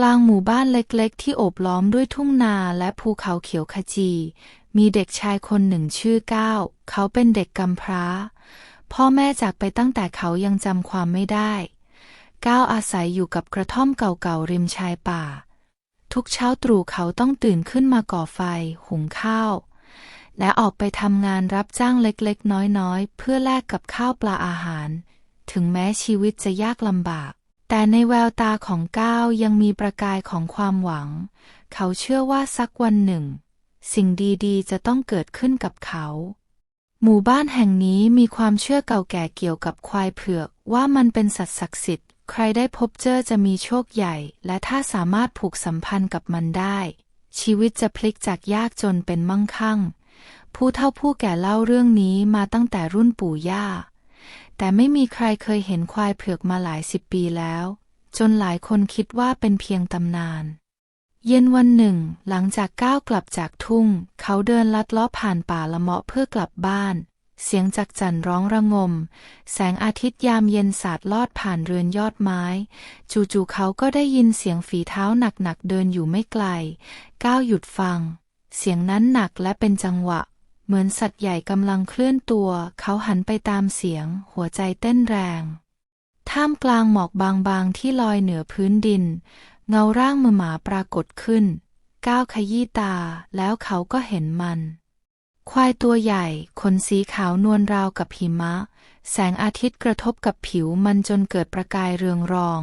กลางหมู่บ้านเล็กๆ ที่โอบล้อมด้วยทุ่งนาและภูเขาเขียวขจี มีเด็กชายคนหนึ่งชื่อก้าวเขาเป็นเด็กกำพร้า พ่อแม่จากไปตั้งแต่เขายังจำความไม่ได้ ก้าวอาศัยอยู่กับกระท่อมเก่าๆ ริมชายป่า ทุกเช้าตรู่เขาต้องตื่นขึ้นมาก่อไฟ หุงข้าว และออกไปทำงานรับจ้างเล็กๆ น้อยๆ เพื่อแลกกับข้าวปลาอาหาร ถึงแม้ชีวิตจะยากลำบาก แต่ในแววตาของก้าวยังมีประกายของความหวัง เขาเชื่อว่าสักวันหนึ่ง สิ่งดีๆ จะต้องเกิดขึ้นกับเขา หมู่บ้านแห่งนี้มีความเชื่อเก่าแก่เกี่ยวกับควายเผือก ว่ามันเป็นสัตว์ศักดิ์สิทธิ์ ใครได้พบเจอจะมีโชคใหญ่ และถ้าสามารถผูกสัมพันธ์กับมันได้ ชีวิตจะพลิกจากยากจนเป็นมั่งคั่ง ผู้เฒ่าผู้แก่เล่าเรื่องนี้มาตั้งแต่รุ่นปู่ย่า แต่ไม่มีใครเคยเห็นควายเผือกมาหลายสิบปีแล้ว จนหลายคนคิดว่าเป็นเพียงตำนาน เย็นวันหนึ่ง หลังจากก้าวกลับจากทุ่ง เขาเดินลัดเลาะผ่านป่าละเมาะเพื่อกลับบ้าน เสียงจักจั่นร้องระงม แสงอาทิตย์ยามเย็นสาดลอดผ่านเรือนยอดไม้ จู่ๆเขาก็ได้ยินเสียงฝีเท้าหนักๆเดินอยู่ไม่ไกล ก้าวหยุดฟัง เสียงนั้นหนักและเป็นจังหวะ เหมือนสัตว์ใหญ่กำลังเคลื่อนตัว เขาหันไปตามเสียง หัวใจเต้นแรง ท่ามกลางหมอกบางๆที่ลอยเหนือพื้นดิน เงาร่างมือหมาปรากฏขึ้น ก้าวขยี้ตาแล้วเขาก็เห็นมัน ควายตัวใหญ่ ขนสีขาวนวลราวกับหิมะ แสงอาทิตย์กระทบกับผิวมันจนเกิดประกายเรืองรอง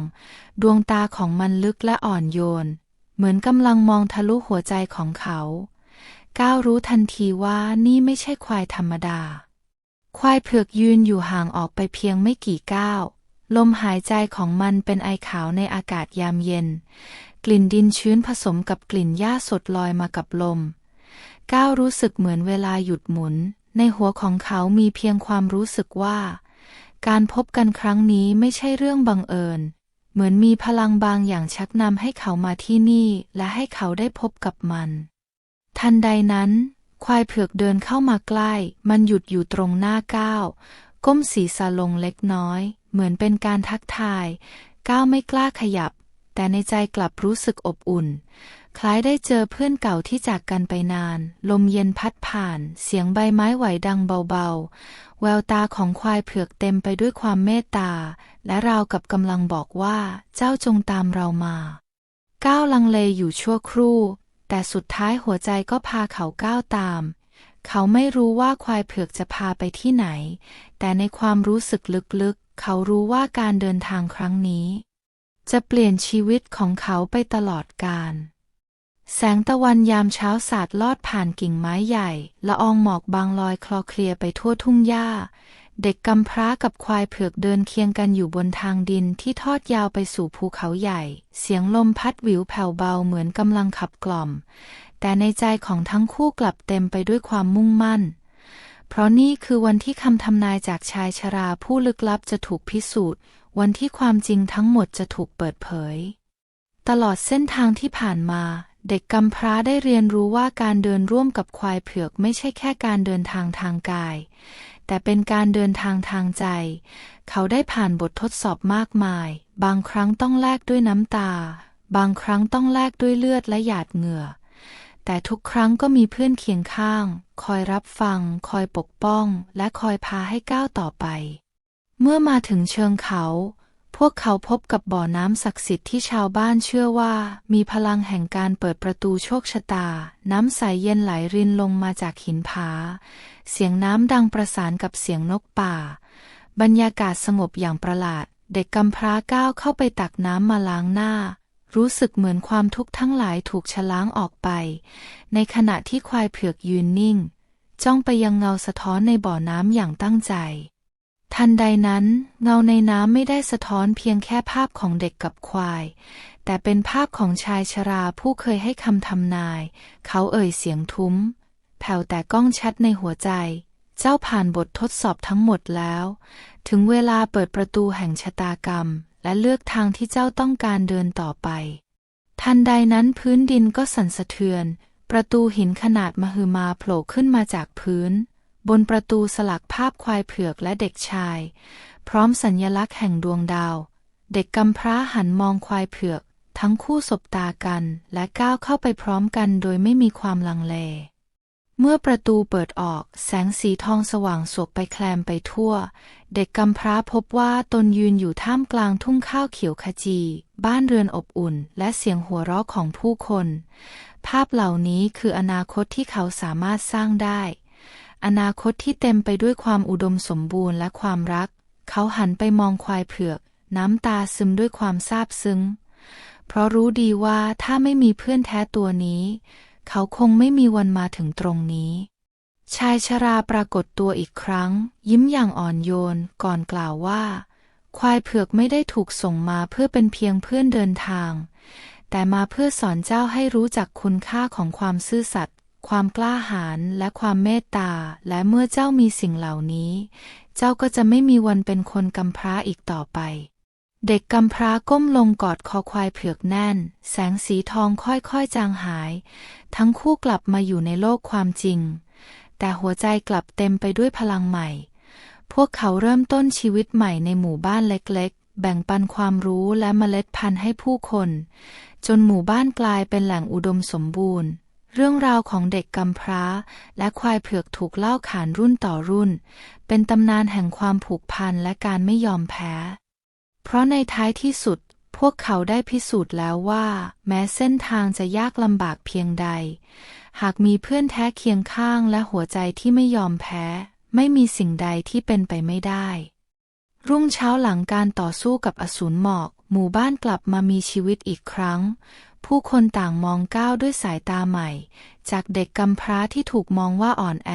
ดวงตาของมันลึกและอ่อนโยน เหมือนกำลังมองทะลุหัวใจของเขา ก้าวรู้ทันทีว่านี่ไม่ใช่ควายธรรมดา ควายเผือกยืนอยู่ห่างออกไปเพียงไม่กี่ก้าวลมหายใจของมันเป็นไอขาวในอากาศยามเย็น กลิ่นดินชื้นผสมกับกลิ่นหญ้าสดลอยมากับลม ก้าวรู้สึกเหมือนเวลาหยุดหมุน ในหัวของเขามีเพียงความรู้สึกว่า การพบกันครั้งนี้ไม่ใช่เรื่องบังเอิญ เหมือนมีพลังบางอย่างชักนำให้เขามาที่นี่และให้เขาได้พบกับมัน ทันใดนั้น ควายเผือกเดินเข้ามาใกล้ มันหยุดอยู่ตรงหน้าก้าวก้มศีรษะลงเล็กน้อย เหมือนเป็นการทักทาย ก้าวไม่กล้าขยับ แต่ในใจกลับรู้สึกอบอุ่น คล้ายได้เจอเพื่อนเก่าที่จากกันไปนาน ลมเย็นพัดผ่าน เสียงใบไม้ไหวดังเบาๆ แววตาของควายเผือกเต็มไปด้วยความเมตตา และราวกับกำลังบอกว่าเจ้าจงตามเรามา ก้าวลังเลอยู่ชั่วครู่ แต่สุดท้ายหัวใจก็พาเขาก้าวตาม เขาไม่รู้ว่าควายเผือกจะพาไปที่ไหน แต่ในความรู้สึกลึกๆ เขารู้ว่าการเดินทางครั้งนี้ จะเปลี่ยนชีวิตของเขาไปตลอดกาลแสงตะวันยามเช้าสาดลอดผ่านกิ่งไม้ใหญ่ละอองหมอกบางลอยคลอเคลียไปทั่วทุ่งหญ้า เด็กกำพร้ากับควายเผือกเดินเคียงกันอยู่บนทางดินที่ทอดยาวไปสู่ภูเขาใหญ่ เสียงลมพัดวิวแผ่วเบาเหมือนกำลังขับกล่อม แต่ในใจของทั้งคู่กลับเต็มไปด้วยความมุ่งมั่น เพราะนี่คือวันที่คำทำนายจากชายชราผู้ลึกลับจะถูกพิสูจน์ วันที่ความจริงทั้งหมดจะถูกเปิดเผย ตลอดเส้นทางที่ผ่านมาเด็กกำพร้าได้เรียนรู้ว่าการเดินร่วมกับควายเผือกไม่ใช่แค่การเดินทางทางกาย แต่เป็นการเดินทางทางใจ เขาได้ผ่านบททดสอบมากมาย บางครั้งต้องแลกด้วยน้ำตา บางครั้งต้องแลกด้วยเลือดและหยาดเหงื่อ แต่ทุกครั้งก็มีเพื่อนเคียงข้าง คอยรับฟัง คอยปกป้อง และคอยพาให้ก้าวต่อไป เมื่อมาถึงเชิงเขา พวกเขาพบกับบ่อน้ำศักดิ์สิทธิ์ที่ชาวบ้านเชื่อว่า มีพลังแห่งการเปิดประตูโชคชะตา น้ำใสเย็นไหลรินลงมาจากหินผา เสียงน้ำดังประสานกับเสียงนกป่า บรรยากาศสงบอย่างประหลาด เด็กกำพร้าก้าวเข้าไปตักน้ำมาล้างหน้า รู้สึกเหมือนความทุกข์ทั้งหลายถูกชะล้างออกไป ในขณะที่ควายเผือกยืนนิ่ง จ้องไปยังเงาสะท้อนในบ่อน้ำอย่างตั้งใจ ทันใดนั้น เงาในน้ำไม่ได้สะท้อนเพียงแค่ภาพของเด็กกับควาย แต่เป็นภาพของชายชราผู้เคยให้คำทำนาย เขาเอ่ยเสียงทุ้ม แผ่วแต่ก้องชัดในหัวใจ เจ้าผ่านบททดสอบทั้งหมดแล้ว ถึงเวลาเปิดประตูแห่งชะตากรรม และเลือกทางที่เจ้าต้องการเดินต่อไป ทันใดนั้นพื้นดินก็สั่นสะเทือน ประตูหินขนาดมหึมาโผล่ขึ้นมาจากพื้น บนประตูสลักภาพควายเผือกและเด็กชาย พร้อมสัญญลักษณ์แห่งดวงดาว เด็กกำพร้าหันมองควายเผือก ทั้งคู่สบตากันและก้าวเข้าไปพร้อมกันโดยไม่มีความลังเล เมื่อประตูเปิดออก แสงสีทองสว่างสวบไปแคลมไปทั่ว เด็กกำพร้าพบว่าตนยืนอยู่ท่ามกลางทุ่งข้าวเขียวขจี บ้านเรือนอบอุ่น และเสียงหัวเราะของผู้คน ภาพเหล่านี้คืออนาคตที่เขาสามารถสร้างได้ อนาคตที่เต็มไปด้วยความอุดมสมบูรณ์และความรัก เขาหันไปมองควายเผือก น้ำตาซึมด้วยความซาบซึ้ง เพราะรู้ดีว่าถ้าไม่มีเพื่อนแท้ตัวนี้ เขาคงไม่มีวันมาถึงตรงนี้ ชายชราปรากฏตัวอีกครั้ง ยิ้มอย่างอ่อนโยนก่อนกล่าวว่า ควายเผือกไม่ได้ถูกส่งมาเพื่อเป็นเพียงเพื่อนเดินทาง แต่มาเพื่อสอนเจ้าให้รู้จักคุณค่าของความซื่อสัตย์ ความกล้าหาญและความเมตตา และเมื่อเจ้ามีสิ่งเหล่านี้ เจ้าก็จะไม่มีวันเป็นคนกำพร้าอีกต่อไป เด็กกำพร้าก้มลงกอดคอควายเผือกแน่น แสงสีทองค่อยๆจางหาย ทั้งคู่กลับมาอยู่ในโลกความจริง แต่หัวใจกลับเต็มไปด้วยพลังใหม่ พวกเขาเริ่มต้นชีวิตใหม่ในหมู่บ้านเล็กๆ แบ่งปันความรู้และเมล็ดพันธุ์ให้ผู้คน จนหมู่บ้านกลายเป็นแหล่งอุดมสมบูรณ์ เรื่องราวของเด็กกำพร้า และควายเผือกถูกเล่าขานรุ่นต่อรุ่น เป็นตำนานแห่งความผูกพันและการไม่ยอมแพ้ เพราะในท้ายที่สุด พวกเขาได้พิสูจน์แล้วว่า แม้เส้นทางจะยากลำบากเพียงใด หากมีเพื่อนแท้เคียงข้างและหัวใจที่ไม่ยอมแพ้ ไม่มีสิ่งใดที่เป็นไปไม่ได้ รุ่งเช้าหลังการต่อสู้กับอสูรหมอกหมู่บ้านกลับมามีชีวิตอีกครั้ง ผู้คนต่างมองก้าวด้วยสายตาใหม่ จากเด็กกำพร้าที่ถูกมองว่าอ่อนแอ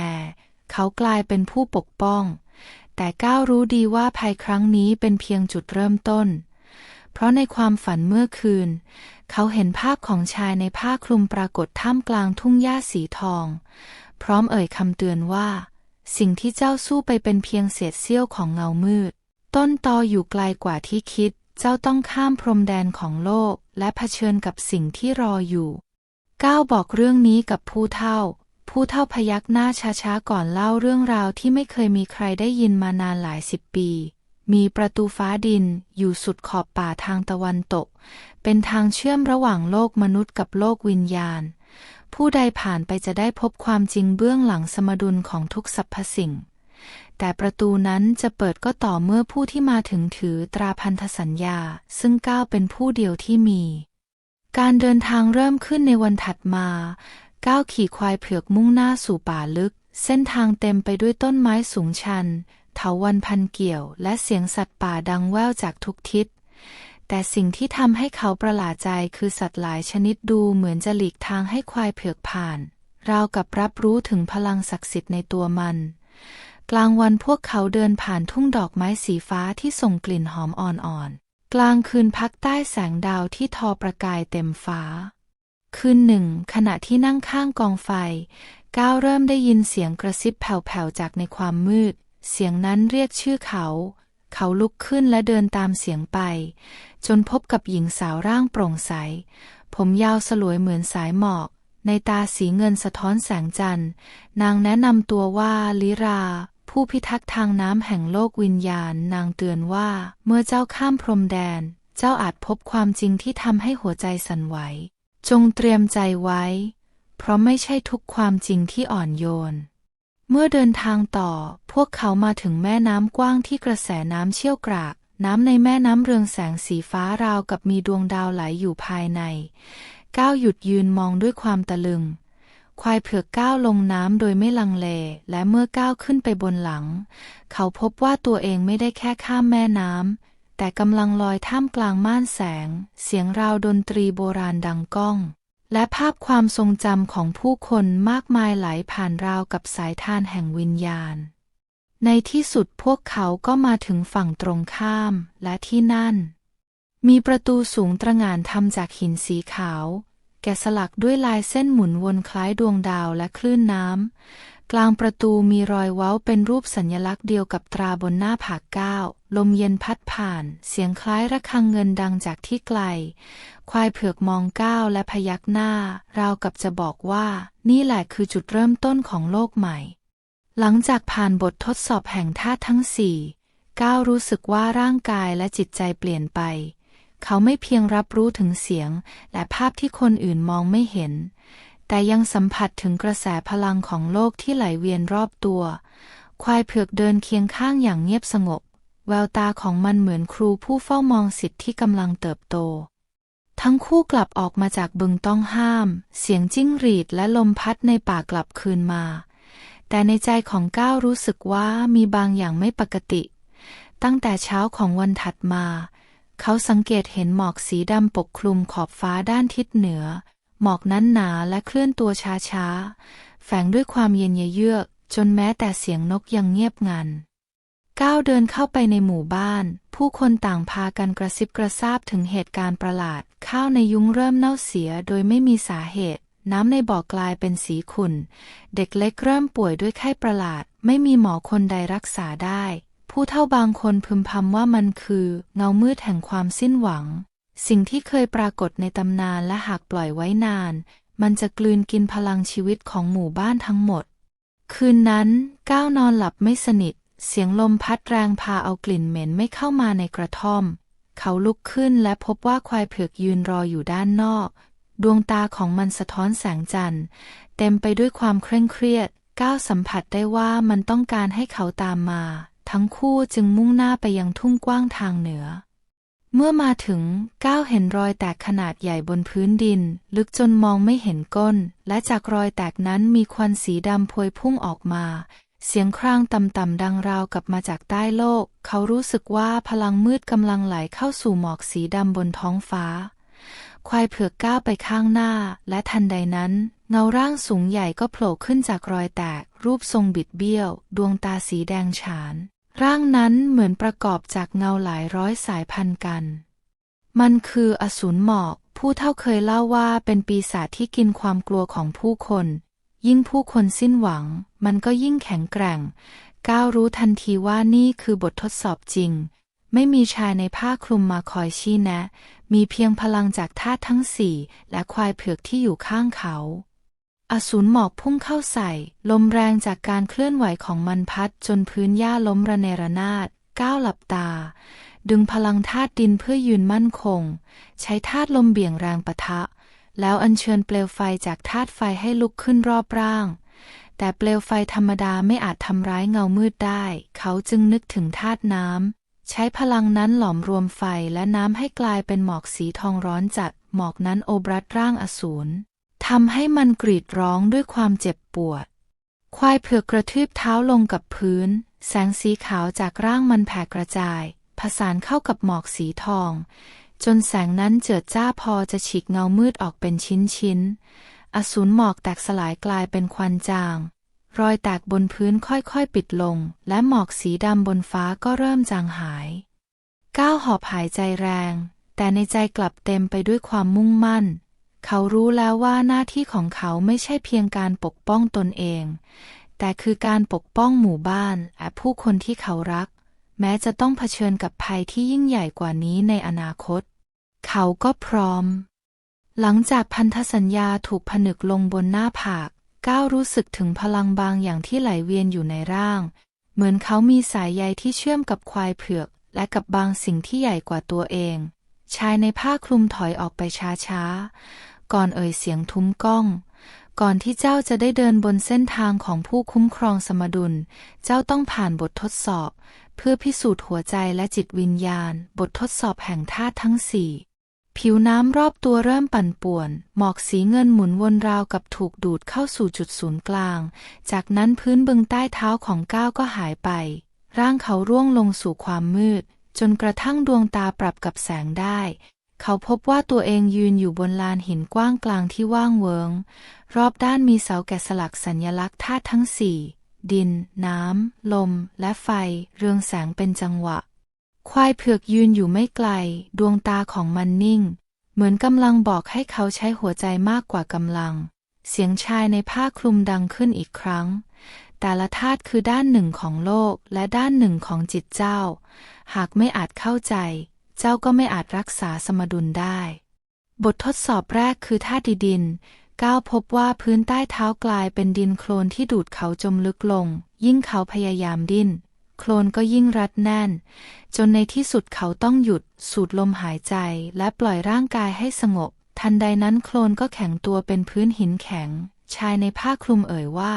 เขากลายเป็นผู้ปกป้อง แต่ก้าวรู้ดีว่าภัยครั้งนี้เป็นเพียงจุดเริ่มต้น เพราะในความฝันเมื่อคืน เขาเห็นภาพของชายในผ้าคลุมปรากฏท่ามกลางทุ่งหญ้าสีทอง พร้อมเอ่ยคำเตือนว่า สิ่งที่เจ้าสู้ไปเป็นเพียงเศษเสี้ยวของเงามืด ต้นตออยู่ไกลกว่าที่คิด เจ้าต้องข้ามพรมแดนของโลกและเผชิญกับสิ่งที่รออยู่ก้าวบอกเรื่องนี้กับผู้เฒ่า ผู้เฒ่าพยักหน้าช้าๆก่อนเล่าเรื่องราวที่ไม่เคยมีใครได้ยินมานานหลายสิบปี มีประตูฟ้าดินอยู่สุดขอบป่าทางตะวันตก เป็นทางเชื่อมระหว่างโลกมนุษย์กับโลกวิญญาณ ผู้ใดผ่านไปจะได้พบความจริงเบื้องหลังสมดุลของทุกสรรพสิ่ง แต่ประตูนั้นจะเปิดก็ต่อเมื่อผู้ที่มาถึงถือตราพันธสัญญา ซึ่งก้าวเป็นผู้เดียวที่มี การเดินทางเริ่มขึ้นในวันถัดมาก้าวขี่ควายเผือกมุ่งหน้าสู่ป่าลึก เส้นทางเต็มไปด้วยต้นไม้สูงชัน เถาวันพันเกี่ยว และเสียงสัตว์ป่าดังแว่วจากทุกทิศแต่สิ่งที่ทำให้เขาประหลาดใจคือสัตว์หลายชนิดดูเหมือนจะหลีกทางให้ควายเผือกผ่าน ราวกับรับรู้ถึงพลังศักดิ์สิทธิ์ในตัวมัน กลางวันพวกเขาเดินผ่านทุ่งดอกไม้สีฟ้าที่ส่งกลิ่นหอมอ่อนๆ กลางคืนพักใต้แสงดาวที่ทอประกายเต็มฟ้า คืนหนึ่ง ขณะที่นั่งข้างกองไฟ ก้าวเริ่มได้ยินเสียงกระซิบแผ่วๆจากในความมืด เสียงนั้นเรียกชื่อเขา เขาลุกขึ้นและเดินตามเสียงไป จนพบกับหญิงสาวร่างโปร่งใส ผมยาวสลวยเหมือนสายหมอก ในตาสีเงินสะท้อนแสงจันทร์ นางแนะนำตัวว่าลิรา ผู้พิทักษ์ทางน้ำแห่งโลกวิญญาณนางเตือนว่า เมื่อเจ้าข้ามพรมแดน เจ้าอาจพบความจริงที่ทำให้หัวใจสั่นไหว จงเตรียมใจไว้ เพราะไม่ใช่ทุกความจริงที่อ่อนโยน เมื่อเดินทางต่อ พวกเขามาถึงแม่น้ำกว้างที่กระแสน้ำเชี่ยวกรากน้ำในแม่น้ำเรืองแสงสีฟ้าราวกับมีดวงดาวไหลอยู่ภายใน ก้าวหยุดยืนมองด้วยความตะลึง ควายเผือกก้าวลงน้ำโดยไม่ลังเล และเมื่อก้าวขึ้นไปบนหลัง เขาพบว่าตัวเองไม่ได้แค่ข้ามแม่น้ำแต่กำลังลอยท่ามกลางม่านแสง เสียงราวดนตรีโบราณดังก้อง และภาพความทรงจำของผู้คนมากมายไหลผ่านราวกับสายทานแห่งวิญญาณ ในที่สุดพวกเขาก็มาถึงฝั่งตรงข้ามและที่นั่น มีประตูสูงตระหง่านทำจากหินสีขาว แกะสลักด้วยลายเส้นหมุนวนคล้ายดวงดาวและคลื่นน้ำ กลางประตูมีรอยเว้าเป็นรูปสัญลักษณ์เดียวกับตราบนหน้าผากก้าว ลมเย็นพัดผ่าน เสียงคล้ายระฆังเงินดังจากที่ไกล ควายเผือกมองก้าวและพยักหน้า ราวกับจะบอกว่า นี่แหละคือจุดเริ่มต้นของโลกใหม่ หลังจากผ่านบททดสอบแห่งธาทั้งสี่ก้าวรู้สึกว่าร่างกายและจิตใจเปลี่ยนไป เขาไม่เพียงรับรู้ถึงเสียง และภาพที่คนอื่นมองไม่เห็น แต่ยังสัมผัสถึงกระแสพลังของโลกที่ไหลเวียนรอบตัว ควายเผือกเดินเคียงข้างอย่างเงียบสงบ แววตาของมันเหมือนครูผู้เฝ้ามองสิทธิ์ที่กำลังเติบโต ทั้งคู่กลับออกมาจากบึงต้องห้าม เสียงจิ้งหรีดและลมพัดในป่ากลับคืนมา แต่ในใจของก้าวรู้สึกว่ามีบางอย่างไม่ปกติ ตั้งแต่เช้าของวันถัดมา เขาสังเกตเห็นหมอกสีดำปกคลุมขอบฟ้าด้านทิศเหนือ หมอกนั้นหนาและเคลื่อนตัวช้าๆ แฝงด้วยความเย็นเยือกจนแม้แต่เสียงนกยังเงียบงัน ก้าวเดินเข้าไปในหมู่บ้าน ผู้คนต่างพากันกระซิบกระซาบถึงเหตุการณ์ประหลาด ข้าวในยุ้งเริ่มเน่าเสียโดยไม่มีสาเหตุ น้ำในบ่อกลายเป็นสีขุ่น เด็กเล็กเริ่มป่วยด้วยไข้ประหลาด ไม่มีหมอคนใดรักษาได้ ผู้เฒ่าบางคนพึมพำว่ามันคือเงามืดแห่งความสิ้นหวัง สิ่งที่เคยปรากฏในตำนานและหากปล่อยไว้นาน มันจะกลืนกินพลังชีวิตของหมู่บ้านทั้งหมด คืนนั้นก้าวนอนหลับไม่สนิท เสียงลมพัดแรงพาเอากลิ่นเหม็นไม่เข้ามาในกระท่อม เขาลุกขึ้นและพบว่าควายเผือกยืนรออยู่ด้านนอก ดวงตาของมันสะท้อนแสงจันทร์ เต็มไปด้วยความเคร่งเครียด ก้าวสัมผัสได้ว่ามันต้องการให้เขาตามมา ทั้งคู่จึงมุ่งหน้าไปยังทุ่งกว้างทางเหนือ เมื่อมาถึงก้าวเห็นรอยแตกขนาดใหญ่บนพื้นดิน ลึกจนมองไม่เห็นก้น และจากรอยแตกนั้นมีควันสีดำพวยพุ่งออกมา เสียงครางต่ำๆดังราวกับมาจากใต้โลก เขารู้สึกว่าพลังมืดกำลังไหลเข้าสู่หมอกสีดำบนท้องฟ้า ควายเผือกก้าวไปข้างหน้า และทันใดนั้นเงาร่างสูงใหญ่ก็โผล่ขึ้นจากรอยแตก รูปทรงบิดเบี้ยว ดวงตาสีแดงฉาน ร่างนั้นเหมือนประกอบจากเงาหลายร้อยสายพันกัน มันคืออสูรหมอก ผู้เท่าเคยเล่าว่าเป็นปีศาจที่กินความกลัวของผู้คน ยิ่งผู้คนสิ้นหวัง มันก็ยิ่งแข็งแกร่ง ก้าวรู้ทันทีว่านี่คือบททดสอบจริง ไม่มีชายในผ้าคลุมมาคอยชี้แนะ มีเพียงพลังจากธาตุทั้งสี่และควายเผือกที่อยู่ข้างเขา อสูรหมอกพุ่งเข้าใส่ ลมแรงจากการเคลื่อนไหวของมันพัดจนพื้นหญ้าล้มระเนระนาด ก้าวหลับตา ดึงพลังธาตุดินเพื่อยืนมั่นคง ใช้ธาตุลมเบี่ยงแรงปะทะ แล้วอัญเชิญเปลวไฟจากธาตุไฟให้ลุกขึ้นรอบร่าง แต่เปลวไฟธรรมดาไม่อาจทำร้ายเงามืดได้ เขาจึงนึกถึงธาตุน้ำใช้พลังนั้นหลอมรวมไฟและน้ำให้กลายเป็นหมอกสีทองร้อนจัด หมอกนั้นโอบรัดร่างอสูร ทำให้มันกรีดร้องด้วยความเจ็บปวด ควายเผือกกระทืบเท้าลงกับพื้น แสงสีขาวจากร่างมันแผ่กระจาย ผสานเข้ากับหมอกสีทอง จนแสงนั้นเจิดจ้าพอจะฉีกเงามืดออกเป็นชิ้นๆ อสูรหมอกแตกสลายกลายเป็นควันจาง รอยแตกบนพื้นค่อยๆปิดลง และหมอกสีดำบนฟ้าก็เริ่มจางหาย ก้าวหอบหายใจแรง แต่ในใจกลับเต็มไปด้วยความมุ่งมั่น เขารู้แล้วว่าหน้าที่ของเขาไม่ใช่เพียงการปกป้องตนเอง แต่คือการปกป้องหมู่บ้านและผู้คนที่เขารัก แม้จะต้องเผชิญกับภัยที่ยิ่งใหญ่กว่านี้ในอนาคต เขาก็พร้อม หลังจากพันธสัญญาถูกผนึกลงบนหน้าผาก ก้าวรู้สึกถึงพลังบางอย่างที่ไหลเวียนอยู่ในร่าง เหมือนเขามีสายใยที่เชื่อมกับควายเผือก และกับบางสิ่งที่ใหญ่กว่าตัวเองชายในผ้าคลุมถอยออกไปช้าๆ ก่อนเอ่ยเสียงทุ้มก้อง ก่อนที่เจ้าจะได้เดินบนเส้นทางของผู้คุ้มครองสมดุล เจ้าต้องผ่านบททดสอบ เพื่อพิสูจน์หัวใจและจิตวิญญาณ บททดสอบแห่งธาตุทั้งสี่ผิวน้ำรอบตัวเริ่มปั่นป่วน หมอกสีเงินหมุนวนราวกับถูกดูดเข้าสู่จุดศูนย์กลาง จากนั้นพื้นบึงใต้เท้าของก้าวก็หายไป ร่างเขาร่วงลงสู่ความมืด จนกระทั่งดวงตาปรับกับแสงได้ เขาพบว่าตัวเองยืนอยู่บนลานหินกว้างกลางที่ว่างเวิง รอบด้านมีเสาแกะสลักสัญลักษณ์ธาตุทั้งสี่ ดิน น้ำ ลม และไฟ เรืองแสงเป็นจังหวะ ควายเผือกยืนอยู่ไม่ไกล ดวงตาของมันนิ่ง เหมือนกำลังบอกให้เขาใช้หัวใจมากกว่ากำลัง เสียงชายในผ้าคลุมดังขึ้นอีกครั้ง แต่ละธาตุคือด้านหนึ่งของโลกและด้านหนึ่งของจิตเจ้า หากไม่อาจเข้าใจ เจ้าก็ไม่อาจรักษาสมดุลได้ บททดสอบแรกคือธาตุดิน ก้าวพบว่าพื้นใต้เท้ากลายเป็นดินโคลนที่ดูดเขาจมลึกลง ยิ่งเขาพยายามดิ้น โคลนก็ยิ่งรัดแน่น จนในที่สุดเขาต้องหยุด สูดลมหายใจและปล่อยร่างกายให้สงบ ทันใดนั้นโคลนก็แข็งตัวเป็นพื้นหินแข็ง ชายในผ้าคลุมเอ่ยว่า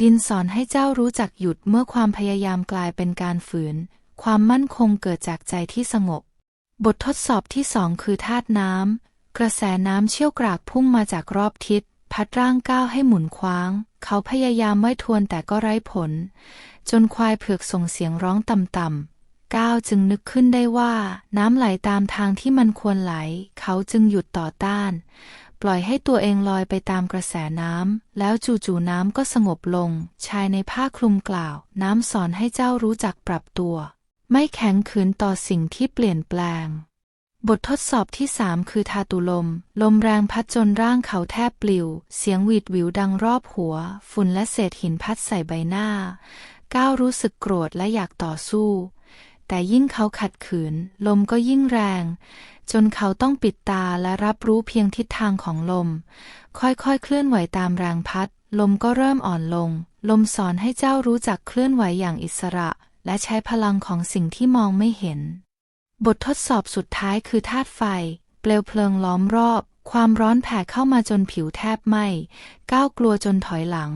ดินสอนให้เจ้ารู้จักหยุดเมื่อความพยายามกลายเป็นการฝืนความมั่นคงเกิดจากใจที่สงบ บททดสอบที่สองคือธาตุน้ำ กระแสน้ำเชี่ยวกรากพุ่งมาจากรอบทิศ พัดร่างก้าวให้หมุนคว้าง เขาพยายามไม่ทวนแต่ก็ไร้ผล จนควายเผือกส่งเสียงร้องต่ำๆก้าวจึงนึกขึ้นได้ว่า น้ำไหลตามทางที่มันควรไหล เขาจึงหยุดต่อต้าน ปล่อยให้ตัวเองลอยไปตามกระแสน้ำ แล้วจู่ๆน้ำก็สงบลง ชายในผ้าคลุมกล่าว น้ำสอนให้เจ้ารู้จักปรับตัว ไม่แข็งขืนต่อสิ่งที่เปลี่ยนแปลง บททดสอบที่สามคือทาตุลม ลมแรงพัดจนร่างเขาแทบปลิว เสียงหวีดหวิวดังรอบหัว ฝุ่นและเศษหินพัดใส่ใบหน้า ก้าวรู้สึกโกรธและอยากต่อสู้ แต่ยิ่งเขาขัดขืน ลมก็ยิ่งแรง จนเขาต้องปิดตาและรับรู้เพียงทิศทางของลม ค่อยๆ เคลื่อนไหวตามแรงพัด ลมก็เริ่มอ่อนลง ลมสอนให้เจ้ารู้จักเคลื่อนไหวอย่างอิสระ และใช้พลังของสิ่งที่มองไม่เห็น บททดสอบสุดท้ายคือธาตุไฟ เปลวเพลิงล้อมรอบ ความร้อนแผ่เข้ามาจนผิวแทบไหม้ก้าวกลัวจนถอยหลัง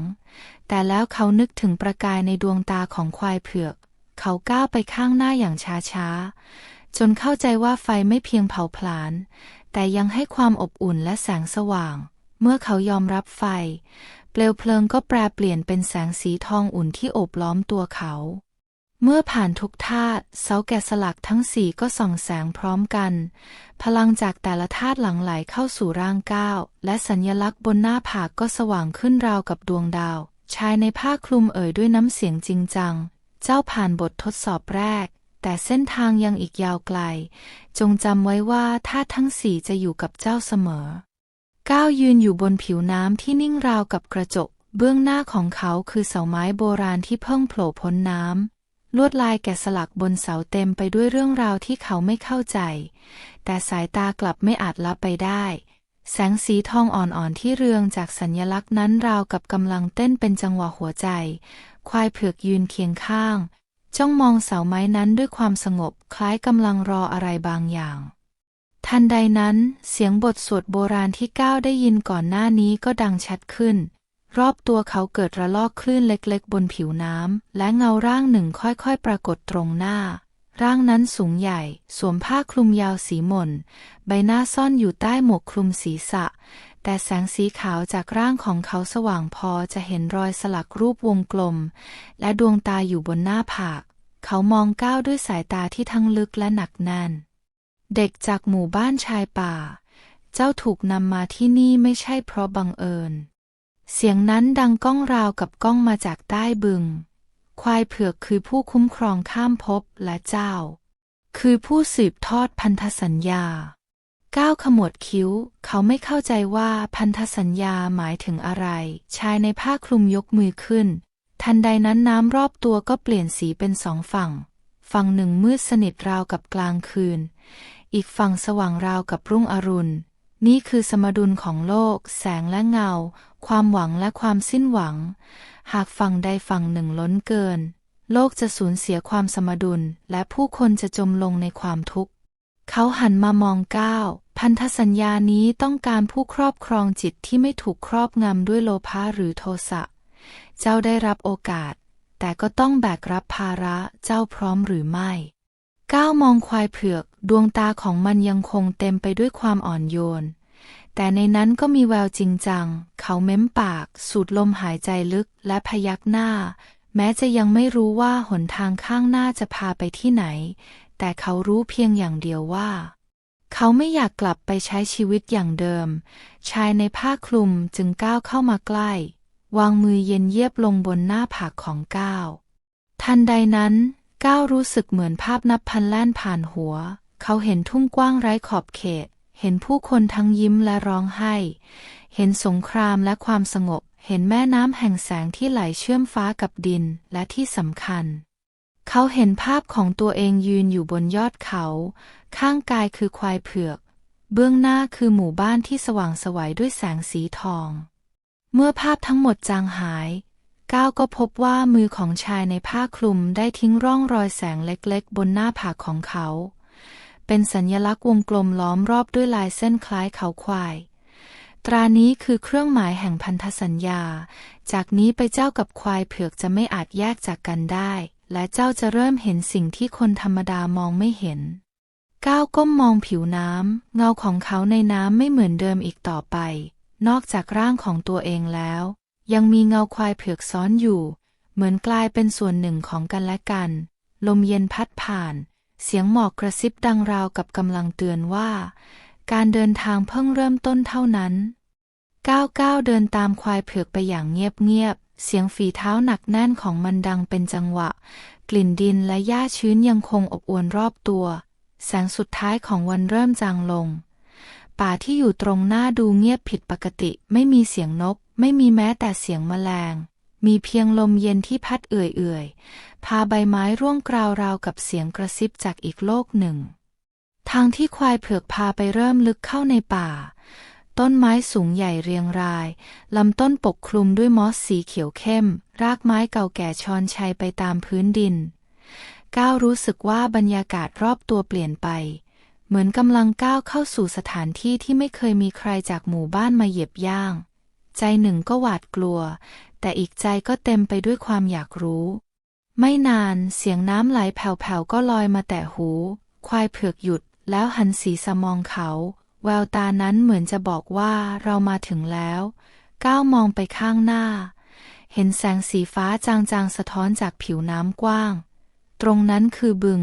แต่แล้วเขานึกถึงประกายในดวงตาของควายเผือก เขาก้าวไปข้างหน้าอย่างช้าๆ จนเข้าใจว่าไฟไม่เพียงเผาผลาญแต่ยังให้ความอบอุ่นและแสงสว่าง เมื่อเขายอมรับไฟ เปลวเพลิงก็แปรเปลี่ยนเป็นแสงสีทองอุ่นที่โอบล้อมตัวเขา เมื่อผ่านทุกธาตุเสาแกะสลักทั้งสี่ก็ส่องแสงพร้อมกัน พลังจากแต่ละธาตุหลั่งไหลเข้าสู่ร่างก้าวและสัญญลักษณ์บนหน้าผากก็สว่างขึ้นราวกับดวงดาว ชายในผ้าคลุมเอ่ยด้วยน้ำเสียงจริงจัง เจ้าผ่านบททดสอบแรก แต่เส้นทางยังอีกยาวไกล จงจำไว้ว่าธาตุทั้งสี่จะอยู่กับเจ้าเสมอ ก้าวยืนอยู่บนผิวน้ำที่นิ่งราวกับกระจก เบื้องหน้าของเขาคือเสาไม้โบราณที่เพิ่งโผล่พ้นน้ำ ลวดลายแกะสลักบนเสาเต็มไปด้วยเรื่องราวที่เขาไม่เข้าใจ แต่สายตากลับไม่อาจลับไปได้ แสงสีทองอ่อนๆที่เรืองจากสัญลักษณ์นั้นราวกับกำลังเต้นเป็นจังหวะหัวใจ ควายเผือกยืนเคียงข้าง จ้องมองเสาไม้นั้นด้วยความสงบคล้ายกำลังรออะไรบางอย่างทันใดนั้นเสียงบทสวดโบราณที่ก้าวได้ยินก่อนหน้านี้ก็ดังชัดขึ้น รอบตัวเขาเกิดระลอกคลื่นเล็กๆ บนผิวน้ำ และเงาร่างหนึ่งค่อยๆ ปรากฏตรงหน้า ร่างนั้นสูงใหญ่ สวมผ้าคลุมยาวสีหม่น ใบหน้าซ่อนอยู่ใต้หมวกคลุมศีรษะ แต่แสงสีขาวจากร่างของเขาสว่างพอจะเห็นรอยสลักรูปวงกลม และดวงตาอยู่บนหน้าผาก เขามองก้าวด้วยสายตาที่ทั้งลึกและหนักแน่น เด็กจากหมู่บ้านชายป่า เจ้าถูกนำมาที่นี่ไม่ใช่เพราะบังเอิญ เสียงนั้นดังก้องราวกับก้องมาจากใต้บึง ควายเผือกคือผู้คุ้มครองข้ามภพและเจ้า คือผู้สืบทอดพันธสัญญา ก้าวขมวดคิ้ว เขาไม่เข้าใจว่าพันธสัญญาหมายถึงอะไร ชายในผ้าคลุมยกมือขึ้น ทันใดนั้นน้ำรอบตัวก็เปลี่ยนสีเป็นสองฝั่ง ฝั่งหนึ่งมืดสนิทราวกับกลางคืน อีกฝั่งสว่างราวกับรุ่งอรุณนี่คือสมดุลของโลก แสงและเงา ความหวังและความสิ้นหวัง หากฝั่งใดฝั่งหนึ่งล้นเกิน โลกจะสูญเสียความสมดุล และผู้คนจะจมลงในความทุกข์ เขาหันมามองก้าวพันธสัญญานี้ต้องการผู้ครอบครองจิตที่ไม่ถูกครอบงำด้วยโลภะหรือโทสะ เจ้าได้รับโอกาส แต่ก็ต้องแบกรับภาระเจ้าพร้อมหรือไม่ ก้าวมองควายเผือก ดวงตาของมันยังคงเต็มไปด้วยความอ่อนโยน แต่ในนั้นก็มีแววจริงจัง เขาเม้มปาก สูดลมหายใจลึกและพยักหน้า แม้จะยังไม่รู้ว่าหนทางข้างหน้าจะพาไปที่ไหน แต่เขารู้เพียงอย่างเดียวว่า เขาไม่อยากกลับไปใช้ชีวิตอย่างเดิม ชายในผ้าคลุมจึงก้าวเข้ามาใกล้ วางมือเย็นเยียบลงบนหน้าผากของก้าว ทันใดนั้นก้าวรู้สึกเหมือนภาพนับพันแล่นผ่านหัว เขาเห็นทุ่งกว้างไร้ขอบเขต เห็นผู้คนทั้งยิ้มและร้องไห้ เห็นสงครามและความสงบ เห็นแม่น้ำแห่งแสงที่ไหลเชื่อมฟ้ากับดิน และที่สำคัญ เขาเห็นภาพของตัวเองยืนอยู่บนยอดเขา ข้างกายคือควายเผือก เบื้องหน้าคือหมู่บ้านที่สว่างสวัยด้วยแสงสีทอง เมื่อภาพทั้งหมดจางหาย ก้าวก็พบว่ามือของชายในผ้าคลุมได้ทิ้งร่องรอยแสงเล็กๆ บนหน้าผากของเขา เป็นสัญลักษณ์วงกลมล้อมรอบด้วยลายเส้นคล้ายเขาควาย ตรานี้คือเครื่องหมายแห่งพันธสัญญา จากนี้ไปเจ้ากับควายเผือกจะไม่อาจแยกจากกันได้ และเจ้าจะเริ่มเห็นสิ่งที่คนธรรมดามองไม่เห็น ก้าวก้มมองผิวน้ำ เงาของเขาในน้ำไม่เหมือนเดิมอีกต่อไป นอกจากร่างของตัวเองแล้ว ยังมีเงาควายเผือกซ้อนอยู่ เหมือนกลายเป็นส่วนหนึ่งของกันและกัน ลมเย็นพัดผ่าน เสียงหมอกกระซิบดังราวกับกำลังเตือนว่า การเดินทางเพิ่งเริ่มต้นเท่านั้น ก้าวก้าวเดินตามควายเผือกไปอย่างเงียบๆ เสียงฝีเท้าหนักแน่นของมันดังเป็นจังหวะ กลิ่นดินและหญ้าชื้นยังคงอบอวลรอบตัว แสงสุดท้ายของวันเริ่มจางลง ป่าที่อยู่ตรงหน้าดูเงียบผิดปกติ ไม่มีเสียงนก ไม่มีแม้แต่เสียงแมลง มีเพียงลมเย็นที่พัดเอื่อยๆ พาใบไม้ร่วงกราวราวกับเสียงกระซิบจากอีกโลกหนึ่ง ทางที่ควายเผือกพาไปเริ่มลึกเข้าในป่า ต้นไม้สูงใหญ่เรียงราย ลำต้นปกคลุมด้วยมอสสีเขียวเข้ม รากไม้เก่าแก่ชอนชัยไปตามพื้นดิน ก้าวรู้สึกว่าบรรยากาศรอบตัวเปลี่ยนไป เหมือนกำลังก้าวเข้าสู่สถานที่ที่ไม่เคยมีใครจากหมู่บ้านมาเหยียบย่าง ใจหนึ่งก็หวาดกลัว แต่อีกใจก็เต็มไปด้วยความอยากรู้ ไม่นานเสียงน้ำไหลแผ่วๆก็ลอยมาแตะหู ควายเผือกหยุด แล้วหันศีรษะมองเขา แววตานั้นเหมือนจะบอกว่าเรามาถึงแล้ว ก้าวมองไปข้างหน้า เห็นแสงสีฟ้าจางๆสะท้อนจากผิวน้ำกว้าง ตรงนั้นคือบึง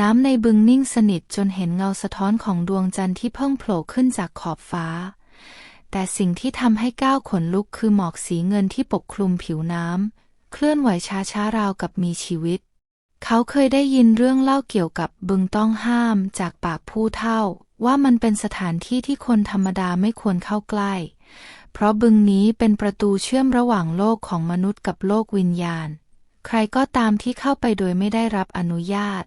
น้ำในบึงนิ่งสนิทจนเห็นเงาสะท้อนของดวงจันทร์ที่เพิ่งโผล่ขึ้นจากขอบฟ้า แต่สิ่งที่ทำให้ก้าวขนลุกคือหมอกสีเงินที่ปกคลุมผิวน้ำ เคลื่อนไหวช้าๆราวกับมีชีวิต เขาเคยได้ยินเรื่องเล่าเกี่ยวกับบึงต้องห้ามจากปากผู้เฒ่า ว่ามันเป็นสถานที่ที่คนธรรมดาไม่ควรเข้าใกล้ เพราะบึงนี้เป็นประตูเชื่อมระหว่างโลกของมนุษย์กับโลกวิญญาณ ใครก็ตามที่เข้าไปโดยไม่ได้รับอนุญาต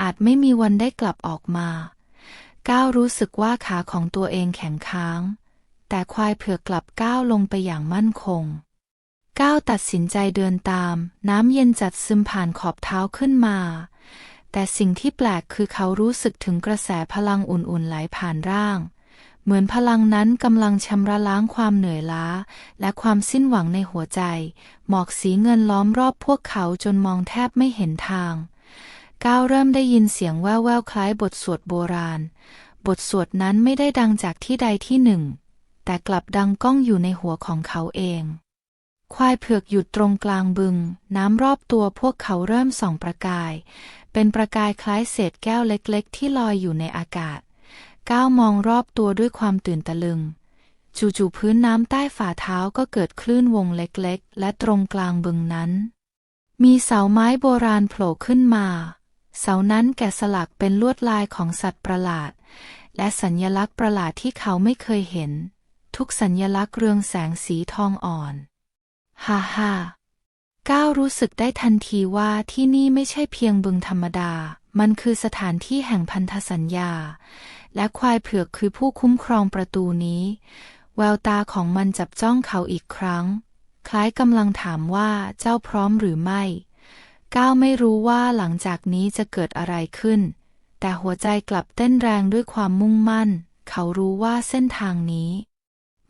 อาจไม่มีวันได้กลับออกมา ก้าวรู้สึกว่าขาของตัวเองแข็งค้าง แต่ควายเผือกกลับก้าวลงไปอย่างมั่นคง ก้าวตัดสินใจเดินตาม น้ำเย็นจัดซึมผ่านขอบเท้าขึ้นมา แต่สิ่งที่แปลกคือเขารู้สึกถึงกระแสพลังอุ่นๆไหลผ่านร่าง เหมือนพลังนั้นกำลังชำระล้างความเหนื่อยล้า และความสิ้นหวังในหัวใจ หมอกสีเงินล้อมรอบพวกเขาจนมองแทบไม่เห็นทางก้าวเริ่มได้ยินเสียงแว่วๆคล้ายบทสวดโบราณ บทสวดนั้นไม่ได้ดังจากที่ใดที่หนึ่ง แต่กลับดังก้องอยู่ในหัวของเขาเอง ควายเผือกหยุดตรงกลางบึง น้ำรอบตัวพวกเขาเริ่มส่องประกาย เป็นประกายคล้ายเศษแก้วเล็กๆ ที่ลอยอยู่ในอากาศ ก้าวมองรอบตัวด้วยความตื่นตะลึง จู่ๆพื้นน้ำใต้ฝ่าเท้าก็เกิดคลื่นวงเล็กๆ และตรงกลางบึงนั้น มีเสาไม้โบราณโผล่ขึ้นมา เสานั้นแกะสลักเป็นลวดลายของสัตว์ประหลาด และสัญญลักษณ์ประหลาดที่เขาไม่เคยเห็น ทุกสัญญลักษณ์เรืองแสงสีทองอ่อน ฮ่าฮ่าก้าวรู้สึกได้ทันทีว่าที่นี่ไม่ใช่เพียงบึงธรรมดา มันคือสถานที่แห่งพันธสัญญา และควายเผือกคือผู้คุ้มครองประตูนี้ แววตาของมันจับจ้องเขาอีกครั้ง คล้ายกำลังถามว่าเจ้าพร้อมหรือไม่ ก้าวไม่รู้ว่าหลังจากนี้จะเกิดอะไรขึ้น แต่หัวใจกลับเต้นแรงด้วยความมุ่งมั่น เขารู้ว่าเส้นทางนี้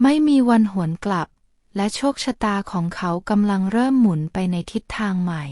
ไม่มีวันหวนกลับ และโชคชะตาของเขากำลังเริ่มหมุนไปในทิศทางใหม่